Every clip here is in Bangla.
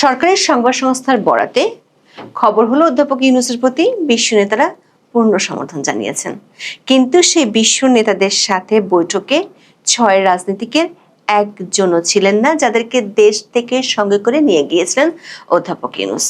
সরকারি সংবাদ সংস্থার বরাতে খবর হলো অধ্যাপক ইউনুসের প্রতি বিশ্ব নেতারা পূর্ণ সমর্থন জানিয়েছেন। কিন্তু সেই বিশ্ব নেতাদের সাথে বৈঠকে ছয় রাজনীতিকের একজনও ছিলেন না, যাদেরকে দেশ থেকে সঙ্গে করে নিয়ে গিয়েছিলেন অধ্যাপক ইউনুস।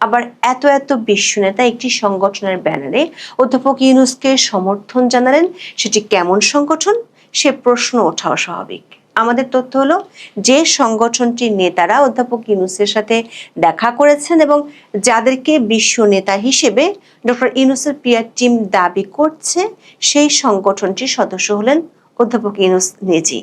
আবার এত এত বিশ্ব নেতা একটি সংগঠনের ব্যানারে অধ্যাপক ইউনুসকে সমর্থন জানালেন, সেটি কেমন সংগঠন? সে প্রশ্ন ওঠাও স্বাভাবিক। আমাদের তথ্য হলো, যে সংগঠনটির নেতারা অধ্যাপক ইউনুসের সাথে দেখা করেছেন এবং যাদেরকে বিশ্ব নেতা হিসেবে ডক্টর ইউনুসের পিয়ার টিম দাবি করছে, সেই সংগঠনটির সদস্য হলেন অধ্যাপক ইউনুস নিজেই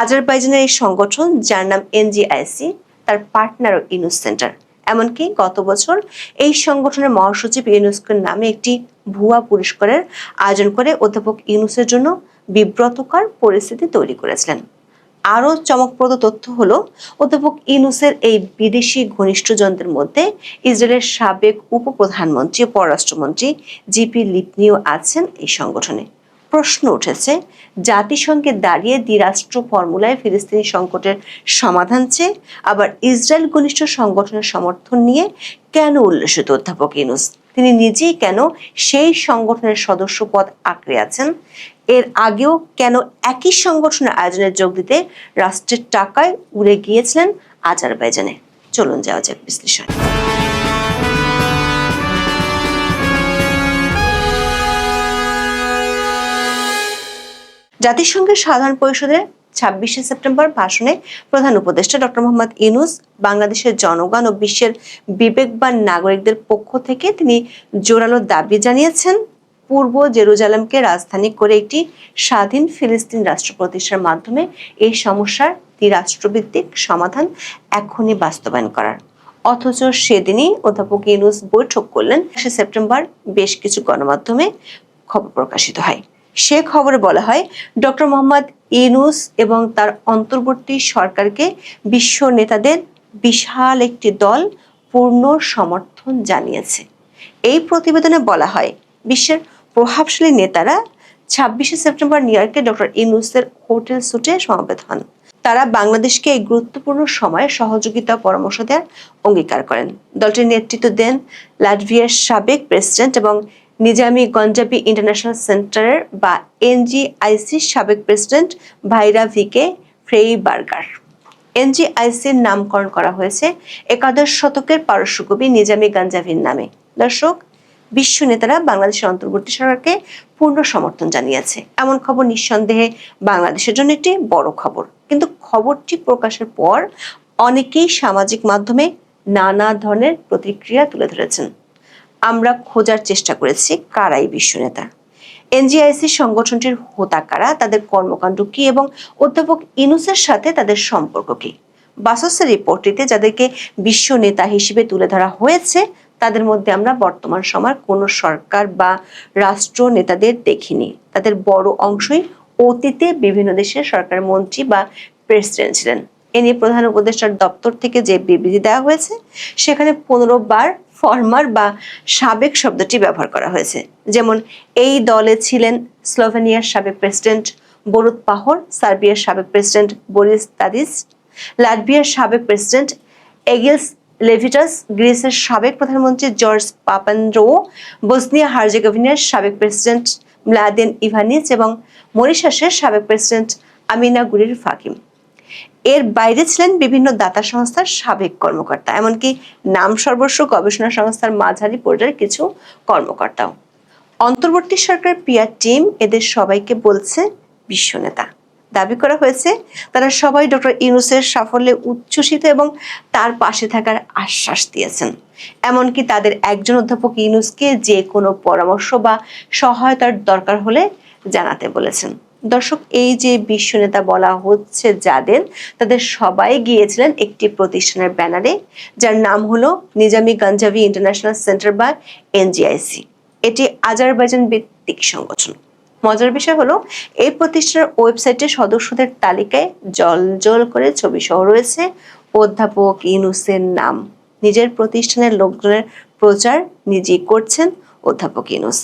আজারবাইজানের এই সংগঠন, যার নাম এনজিআইসি, তার পার্টনারও ইউনুস সেন্টার। এমনকি গত বছর এই সংগঠনের মহাসচিব ইউনুস্কোর নামে একটি ভুয়া পুরস্কারের আয়োজন করে অধ্যাপক ইউনুসের জন্য বিব্রতকর পরিস্থিতি তৈরি করেছিলেন। আরও চমকপ্রদ তথ্য হল, অধ্যাপক ইনুসের এই বিদেশি ঘনিষ্ঠজনদের মধ্যে ইসরায়েলের সাবেক উপপ্রধানমন্ত্রী ও পররাষ্ট্রমন্ত্রী জিপি লিপনিও আছেন এই সংগঠনে। প্রশ্ন উঠেছে, জাতিসংঘে দাঁড়িয়ে দ্বিরাষ্ট্র ফর্মুলায় ফিলিস্তিনি সংকটের সমাধান চেয়ে আবার ইসরায়েল ঘনিষ্ঠ সংগঠনের সমর্থন নিয়ে কেন উল্লেসিত অধ্যাপক ইউনুস? তিনি নিজেই কেন সেই সংগঠনের সদস্য পদ আঁকড়ে আছেন? এর আগেও কেন একই সংগঠনের আয়োজনে যোগ দিতে রাষ্ট্রের টাকায় উড়ে গিয়েছিলেন আজারবাইজানে? চলুন যাওয়া যাক বিশ্লেষণ। জাতিসংঘের সাধারণ পরিষদের ছাব্বিশে সেপ্টেম্বর ভাষণে প্রধান উপদেষ্টা ডক্টর মোহাম্মদ ইনুস বাংলাদেশের জনগণ ও বিশ্বের বিবেকবান নাগরিকদের পক্ষ থেকে তিনি জোরালো দাবি জানিয়েছেন। পূর্ব জেরুজালেমকে রাজধানী করে একটি স্বাধীন ফিলিস্তিন রাষ্ট্র প্রতিষ্ঠার মাধ্যমে এই সমস্যার দ্বিরাষ্ট্রভিত্তিক সমাধান এখনই বাস্তবায়ন করার। অথচ সেদিনই অধ্যাপক ইউনুস বৈঠক করলেন। সে সেপ্টেম্বর বেশ কিছু গণমাধ্যমে খবর প্রকাশিত হয়। সে খবরে বলা হয়, ডক্টর মোহাম্মদ ইউনুস এবং তার অন্তর্বর্তী সরকারকে বিশ্ব নেতাদের বিশাল একটি দল পূর্ণ সমর্থন জানিয়েছে। এই প্রতিবেদনে বলা হয়, বিশ্বের প্রভাবশালী নেতারা ছাব্বিশে সেপ্টেম্বর নিউ ইয়র্কে ডক্টর ইউনুসের হোটেল সুটে সমবেত হন। তারা বাংলাদেশকে এই গুরুত্বপূর্ণ সময়ে সহযোগিতা পরামর্শ দেওয়ার অঙ্গীকার করেন। দলটির নেতৃত্ব দেন লাটভিয়ার সাবেক প্রেসিডেন্ট এবং নিজামি গঞ্জাবি ইন্টারন্যাশনাল সেন্টারের বা এনজিআইসির সাবেক প্রেসিডেন্ট ভাইরা ভিকে ফ্রেই ফ্রেইবার্গার। এনজিআইসির নামকরণ করা হয়েছে একাদশ শতকের পারস্য কবি নিজামি গাঞ্জাভির নামে। দর্শক বিশ্ব নেতারা বাংলাদেশের অন্তর্বর্তী সরকারকে পূর্ণ সমর্থন জানিয়েছে। এমন খবর নিঃসন্দেহে বাংলাদেশের জন্য একটি বড় খবর। কিন্তু খবরটি প্রকাশের পর অনেকেই সামাজিক মাধ্যমে নানা ধরনের প্রতিক্রিয়া তুলে ধরেছেন। আমরা খোঁজার চেষ্টা করেছি কারাই বিশ্ব নেতা। এনজিআইসি সংগঠনটির হোতা কারা, তাদের কর্মকাণ্ড কি এবং অধ্যাপক ইনুসের সাথে তাদের সম্পর্ক কি? বাসসের রিপোর্টটিতে যাদেরকে বিশ্ব নেতা হিসেবে তুলে ধরা হয়েছে তাদের মধ্যে আমরা বর্তমান সময়ের কোনো সরকার বা রাষ্ট্র নেতাদের দেখিনি। তাদের বড় অংশই অতীতে বিভিন্ন দেশের সরকার মন্ত্রী বা প্রেসিডেন্ট ছিলেন। এ নিয়ে প্রধান উপদেষ্টার দপ্তর থেকে যে বিবৃতি দেওয়া হয়েছে, সেখানে পনেরো বার ফর্মার বা সাবেক শব্দটি ব্যবহার করা হয়েছে। যেমন, এই দলে ছিলেন স্লোভেনিয়ার সাবেক প্রেসিডেন্ট বরুদ পাহর, সার্বিয়ার সাবেক প্রেসিডেন্ট বরিস তাদিস, লাটভিয়ার সাবেক প্রেসিডেন্ট এগিলস লেভিটাস গ্রিসের সাবেক প্রধানমন্ত্রী জর্জ পাপান্ড্রো বসনিয়া হার্জেগোভিনার সাবেক প্রেসিডেন্ট ম্লাদেন ইভানিস এবং মরিশাসের সাবেক প্রেসিডেন্ট আমিনা গুরির ফাকিম এর বাইরে ছিলেন বিভিন্ন দাতা সংস্থার সাবেক কর্মকর্তা, এমনকি নাম সর্বস্ব গবেষণা সংস্থার মাঝারি পর্যায়ের কিছু কর্মকর্তাও। অন্তর্বর্তী সরকার পিয়ার টিম এদের সবাইকে বলছে বিশ্ব নেতা। দাবি করা হয়েছে। তারা সবাই ডক্টর ইউনুসের সাফল্যে উচ্ছ্বসিত এবং তার পাশে থাকার আশ্বাস দিয়েছেন। এমনকি তাদের একজন অধ্যাপক ইউনুসকে যে কোনো পরামর্শ বা সহায়তার দরকার হলে জানাতে বলেছেন। দর্শক, এই যে বিশ্ব নেতা বলা হচ্ছে যাদের, তাদের সবাই গিয়েছিলেন একটি প্রতিষ্ঠানের ব্যানারে, যার নাম হলো নিজামি গঞ্জাভি ইন্টারন্যাশনাল সেন্টার বা এনজিআইসি। এটি আজারবাইজান ভিত্তিক সংগঠন। মজার বিষয় হলো, এই প্রতিষ্ঠানের ওয়েবসাইটে সদস্যদের তালিকায় জল জল করে ছবি সহ রয়েছে অধ্যাপক ইনুসের নাম। নিজের প্রতিষ্ঠানের লোকজনের প্রচার নিজেই করছেন অধ্যাপক ইনুস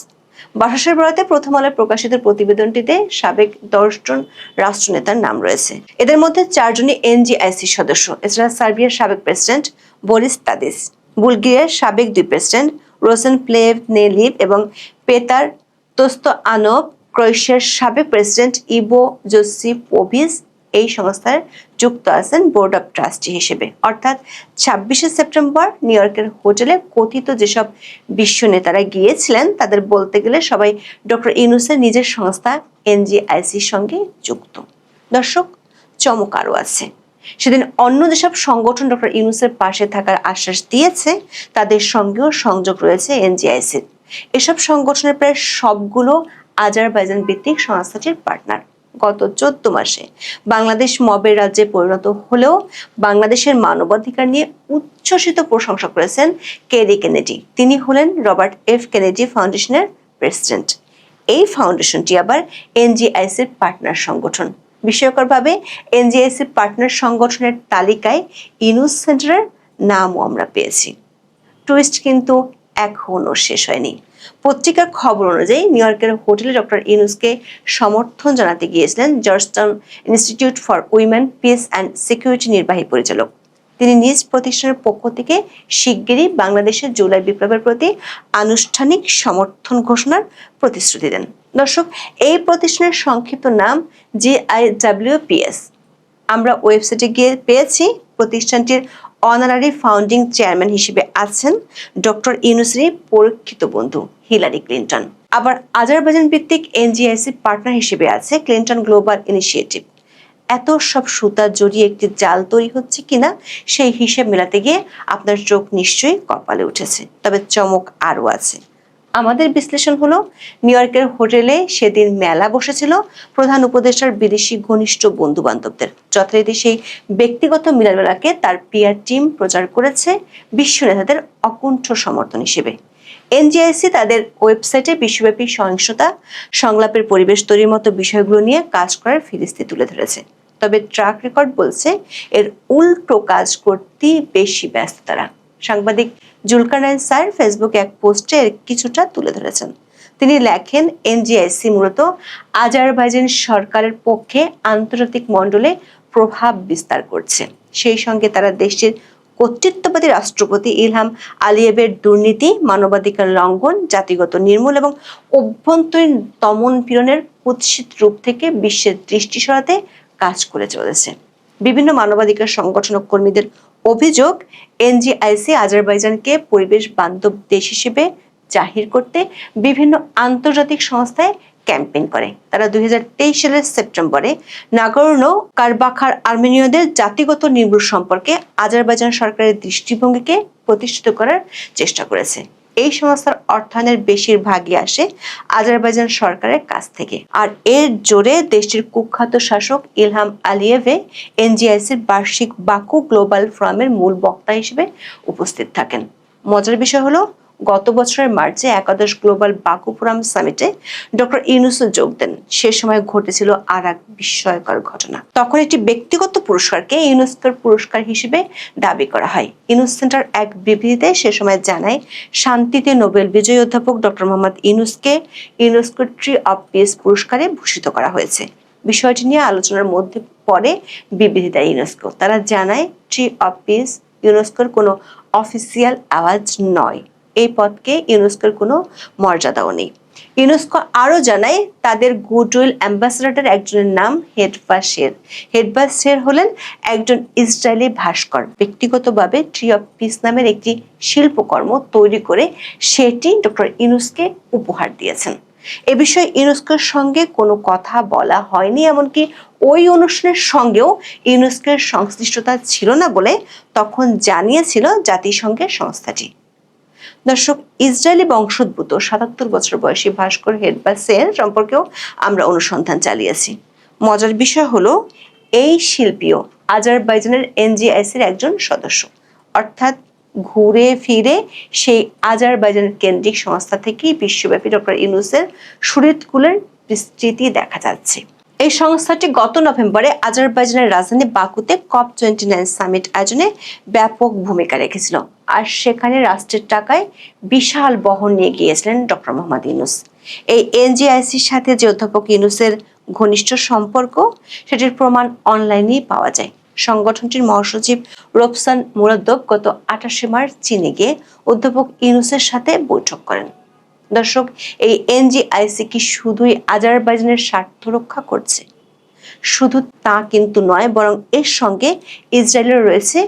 বাসাসের বরাতে প্রথম আলোয় প্রকাশিত প্রতিবেদনটিতে সাবেক দশজন রাষ্ট্রনেতার নাম রয়েছে। এদের মধ্যে চারজনই এনজিআইসি সদস্য, এছাড়া সার্বিয়ার সাবেক প্রেসিডেন্ট বরিস তাদিস, বুলগেরিয়ার সাবেক দুই প্রেসিডেন্ট রোসেন প্লেভ নেলিভ এবং পেতার তোস্ত আনব ক্রোয়েশিয়ার সাবেক প্রেসিডেন্ট ইবো জোসিপোভিস এই সংস্থার যুক্ত আছেন বোর্ড অব ট্রাস্টি হিসেবে। অর্থাৎ ছাব্বিশে সেপ্টেম্বর নিউ ইয়র্কের হোটেলে কথিত যেসব বিশ্ব নেতারা গিয়েছিলেন, তাদের বলতে গেলে সবাই ডক্টর ইউনুসের নিজের সংস্থা এনজিআইসির সঙ্গে যুক্ত। দর্শক, চমক আরও আছে। সেদিন অন্য যেসব সংগঠন ডক্টর ইউনুসের পাশে থাকার আশ্বাস দিয়েছে, তাদের সঙ্গেও সংযোগ রয়েছে এনজিআইসির। এসব সংগঠনের প্রায় সবগুলো আজারবাইজান ভিত্তিক সংস্থাটির পার্টনার গত চোদ্দ মাসে বাংলাদেশ মবের রাজ্যে পরিণত হলেও বাংলাদেশের মানবাধিকার নিয়ে উচ্ছ্বসিত প্রশংসা করেছেন কেরি কেনেডি। তিনি হলেন রবার্ট এফ কেনেডি ফাউন্ডেশনের প্রেসিডেন্ট। এই ফাউন্ডেশনটি আবার এনজিআইসির পার্টনার সংগঠন। বিস্ময়করভাবে, এনজিআইসির পার্টনার সংগঠনের তালিকায় ইনুস সেন্টারের নামও আমরা পেয়েছি। টুইস্ট কিন্তু এখনও শেষ হয়নি। পত্রিকার খবর অনুযায়ী নিউ ইয়র্কের হোটেলে ডক্টর ইনুসকে সমর্থন জানাতে গিয়েছিলেন Georgetown institute for women, peace and security নির্বাহী পরিচালক। তিনি নিজ প্রতিষ্ঠানের পক্ষ থেকে শিগগিরই বাংলাদেশের জুলাই বিপ্লবের প্রতি আনুষ্ঠানিক সমর্থন ঘোষণার প্রতিশ্রুতি দেন। দর্শক, এই প্রতিষ্ঠানের সংক্ষিপ্ত নাম জিআইডাব্লিউপিএস। আমরা ওয়েবসাইটে গিয়ে পেয়েছি প্রতিষ্ঠানটির অনারারি ফাউন্ডিং চেয়ারম্যান হিসেবে আছেন ডক্টর ইউনুসরি পরীক্ষিত বন্ধু হিলারি ক্লিন্টন। আবার আজারবাইজান ভিত্তিক এনজিআইসি পার্টনার হিসেবে আছে ক্লিন্টন গ্লোবাল ইনিশিয়েটিভ। এত সব সুতা জড়িয়ে একটি জাল তৈরি হচ্ছে কিনা সেই হিসেব মেলাতে গিয়ে আপনার চোখ নিশ্চয়ই কপালে উঠেছে, তবে চমক আরও আছে। আমাদের বিশ্লেষণ হলো, নিউ ইয়র্কের হোটেলে সেদিন মেলা বসেছিল প্রধান উপদেষ্টার বিদেশি ঘনিষ্ঠ বন্ধু বান্ধবদের যথারীতি সেই ব্যক্তিগত মিলনমেলাকে তার পিয়ার টিম প্রচার করেছে বিশ্ব নেতাদের অকুণ্ঠ সমর্থন হিসেবে। এনজিআইসি তাদের ওয়েবসাইটে বিশ্বব্যাপী সহিংসতা, সংলাপের পরিবেশ তৈরির মতো বিষয়গুলো নিয়ে কাজ করার ফিরিস্তি তুলে ধরেছে। তবে ট্রাক রেকর্ড বলছে, এর উল্টো কাজ করতেই বেশি ব্যস্ত তারা। সাংবাদিক জুলকানাইন স্যার ফেসবুকে এক পোস্টে কিছুটা তুলে ধরেছেন। তিনি লেখেন, এনজিআইসি মূলত আজারবাইজান সরকারের পক্ষে আন্তর্জাতিক মণ্ডলে প্রভাব বিস্তার করছে। সেই সঙ্গে তারা দেশটির কর্তৃত্ববাদী রাষ্ট্রপতি ইলহাম আলিয়েবের দুর্নীতি, মানবাধিকার লঙ্ঘন, জাতিগত নির্মূল এবং অভ্যন্তরীণ দমন পীড়নের কুৎসিত রূপ থেকে বিশ্বের দৃষ্টি সরাতে কাজ করে চলেছে। বিভিন্ন মানবাধিকার সংগঠন কর্মীদের অভিযোগ, এনজিআইসি আজারবাইজানকে পরিবেশ বান্ধব দেশ হিসেবে জাহির করতে বিভিন্ন আন্তর্জাতিক সংস্থায় ক্যাম্পেইন করে। তারা দুই হাজার তেইশ সালের সেপ্টেম্বরে নাগরণ কারবাখার আর্মেনীয়দের জাতিগত নির্মূল সম্পর্কে আজারবাইজান সরকারের দৃষ্টিভঙ্গিকে প্রতিষ্ঠিত করার চেষ্টা করেছে। এই সংস্থার অর্থায়নের বেশিরভাগই আসে আজারবাইজান সরকারের কাছ থেকে। আর এর জোরে দেশটির কুখ্যাত শাসক ইলহাম আলিয়েভে এনজিআইসির বার্ষিক বাকু গ্লোবাল ফোরামের মূল বক্তা হিসেবে উপস্থিত থাকেন। মজার বিষয় হলো গত বছরের মার্চে একাদশ গ্লোবাল বাকু ফোরাম সামিটে ডক্টর ইউনুসও যোগ দেন। সে সময় ঘটেছিল আর এক বিস্ময়কর ঘটনা। তখন একটি ব্যক্তিগত পুরস্কারকে ইউনেস্কোর পুরস্কার হিসেবে দাবি করা হয়। ইউনুস সেন্টার এক বিবৃতিতে সে সময় জানায়, শান্তিতে নোবেল বিজয়ী অধ্যাপক ডক্টর মোহাম্মদ ইউনুসকে ইউনেস্কো ট্রি অফ পিস পুরস্কারে ভূষিত করা হয়েছে। বিষয়টি নিয়ে আলোচনার মধ্যে পরে বিবৃতি দেয় ইউনেস্কো। তারা জানায়, ট্রি অফ পিস ইউনেস্কোর কোনো অফিসিয়াল আওয়াজ নয়। এই পদকে ইউনেস্কোর কোনো মর্যাদাও নেই। ইউনেস্কো আরও জানায়, তাদের গুডউইল অ্যাম্বাসেডারের একজনের নাম হেডবা শের। হেডবা শের হলেন একজন ইসরায়েলি ভাস্কর। ব্যক্তিগতভাবে ট্রি অফ পিস নামের একটি শিল্পকর্ম তৈরি করে সেটি ডক্টর ইউনুসকে উপহার দিয়েছেন। এ বিষয়ে ইউনেস্কোর সঙ্গে কোনো কথা বলা হয়নি, এমনকি ওই অনুষ্ঠানের সঙ্গেও ইউনেস্কোর সংশ্লিষ্টতা ছিল না বলে তখন জানিয়েছিল জাতিসংঘের সংস্থাটি। দর্শক, ইসরায়েলি বংশোদ্ভূত সাতাত্তর বছর বয়সী ভাস্কর হেডবাসের সম্পর্কেও আমরা অনুসন্ধান চালিয়েছি। মজার বিষয় হলো, এই শিল্পীও আজারবাইজানের এনজিআইসির একজন সদস্য। অর্থাৎ ঘুরে ফিরে সেই আজারবাইজানের কেন্দ্রিক সংস্থা থেকেই বিশ্বব্যাপী ডক্টর ইউনুসের সুরিতকুলের বিস্তৃতি দেখা যাচ্ছে। এই সংস্থাটি গত নভেম্বরে আজারবাইজানের রাজধানী বাকুতে কপ টোয়েন্টি নাইন সামিট আয়োজনে ব্যাপক ভূমিকা রেখেছিল। আর সেখানে রাষ্ট্রের টাকায় বিশাল বহন নিয়ে গিয়েছিলেন ডক্টর মোহাম্মদ ইউনুস। এই এনজিআইসির সাথে যে অধ্যাপক ইউনুসের ঘনিষ্ঠ সম্পর্ক, সেটির প্রমাণ অনলাইনেই পাওয়া যায়। সংগঠনটির মহাসচিব রোপসান মুরাদ্দব গত আঠাশে মার্চ চীনে গিয়ে অধ্যাপক ইউনুসের সাথে বৈঠক করেন। দর্শক, এই এনজিআইসি কি শুধুই আজারবাইজানের স্বার্থ রক্ষা করছে? শুধু তা কিন্তু নয়, বরং এর সঙ্গে ইসরায়েলের রয়েছে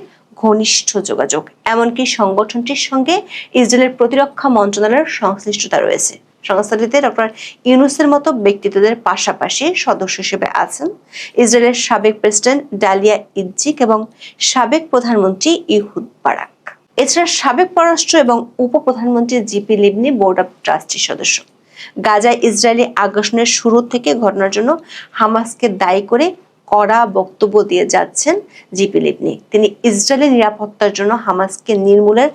ঘনিষ্ঠ যোগাযোগ। এমনকি সংগঠনটির সঙ্গে ইসরায়েলের প্রতিরক্ষা মন্ত্রণালয়ের সংশ্লিষ্টতা রয়েছে। সংস্থাটিতে ডক্টর ইউনুসের মতো ব্যক্তিত্বদের পাশাপাশি সদস্য হিসেবে আছেন ইসরায়েলের সাবেক প্রেসিডেন্ট ডালিয়া ইজ্জিক এবং সাবেক প্রধানমন্ত্রী ইহুদ বারাক। এছাড়া সাবেক পররাষ্ট্র এবং উপপ্রধানমন্ত্রী জিপি লিবনি, বোর্ড অব ট্রাস্টির সদস্য। গাজায় ইসরায়েলি আগ্রাসনের শুরু থেকে ঘটনার জন্য হামাসকে দায়ী করে কড়া বক্তব্য দিয়ে যাচ্ছেন জিপি লিবনি। তিনি ইসরায়েলের নিরাপত্তার জন্য হামাসকে নির্মূলের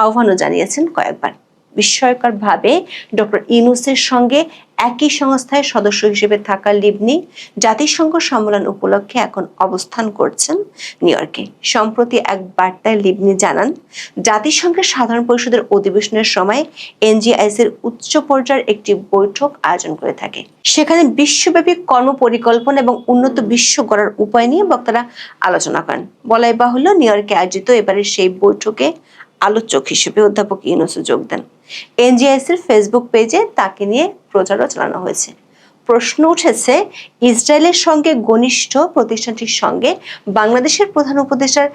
আহ্বানও জানিয়েছেন কয়েকবার। বিস্ময়করভাবে ডক্টর ইনুসের সঙ্গে একই সংস্থায় সদস্য হিসেবে থাকা লিবনি জাতিসংঘ সম্মেলন উপলক্ষে এখন অবস্থান করছেন নিউ ইয়র্কে। সম্প্রতি এক বার্তায় লিবনি জানান জাতিসংঘের সাধারণ পরিষদের অধিবেশনের সময় এনজিআইসির উচ্চ পর্যায়ের একটি বৈঠক আয়োজন করে থাকে। সেখানে বিশ্বব্যাপী কর্মপরিকল্পনা এবং উন্নত বিশ্ব গড়ার উপায় নিয়ে বক্তারা আলোচনা করেন। বলাই বাহুল্য, নিউ ইয়র্কে আয়োজিত এবারের সেই বৈঠকে আলোচক হিসেবে অধ্যাপক ইউনুসও যোগ দেন। এনজিআইসির ফেসবুক পেজে তাকে নিয়ে প্রচারও চালানো হয়েছে। প্রশ্ন উঠেছে, ইসরায়েলের সঙ্গে ঘনিষ্ঠ প্রতিষ্ঠানটির সঙ্গে বাংলাদেশের প্রধান উপদেষ্টার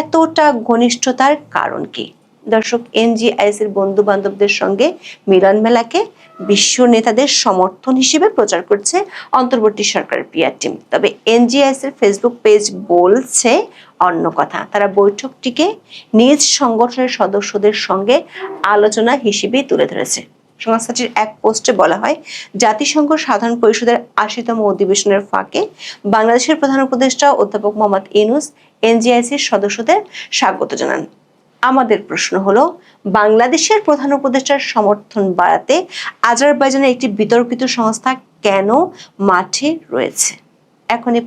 এতটা ঘনিষ্ঠতার কারণ কি? দর্শক, এনজিআইসির বন্ধু বান্ধবদের সঙ্গে মিলন মেলাকে বিশ্ব নেতাদের সমর্থন হিসেবে প্রচার করছে অন্তর্বর্তী সরকারের পিআর টিম। তবে এনজিআইসির ফেসবুক পেজ বলছে অন্য কথা। তারা বৈঠকটিকে নিজ সংগঠনের সদস্যদের সঙ্গে আলোচনা হিসেবেই তুলে ধরেছে। সংস্থাটির এক পোস্টে বলা হয়, জাতিসংঘ সাধারণ পরিষদের আশিতম অধিবেশনের ফাঁকে বাংলাদেশের প্রধান উপদেষ্টা অধ্যাপক মোহাম্মদ ইনুস এনজিআইসির সদস্যদের স্বাগত জানান। আমাদের প্রশ্ন হলো, বাংলাদেশের প্রধান উপদেষ্টার সমর্থন বাড়াতে আজারবাইজানের একটি বিতর্কিত সংস্থা কেন মাঠে রয়েছে? এখন এ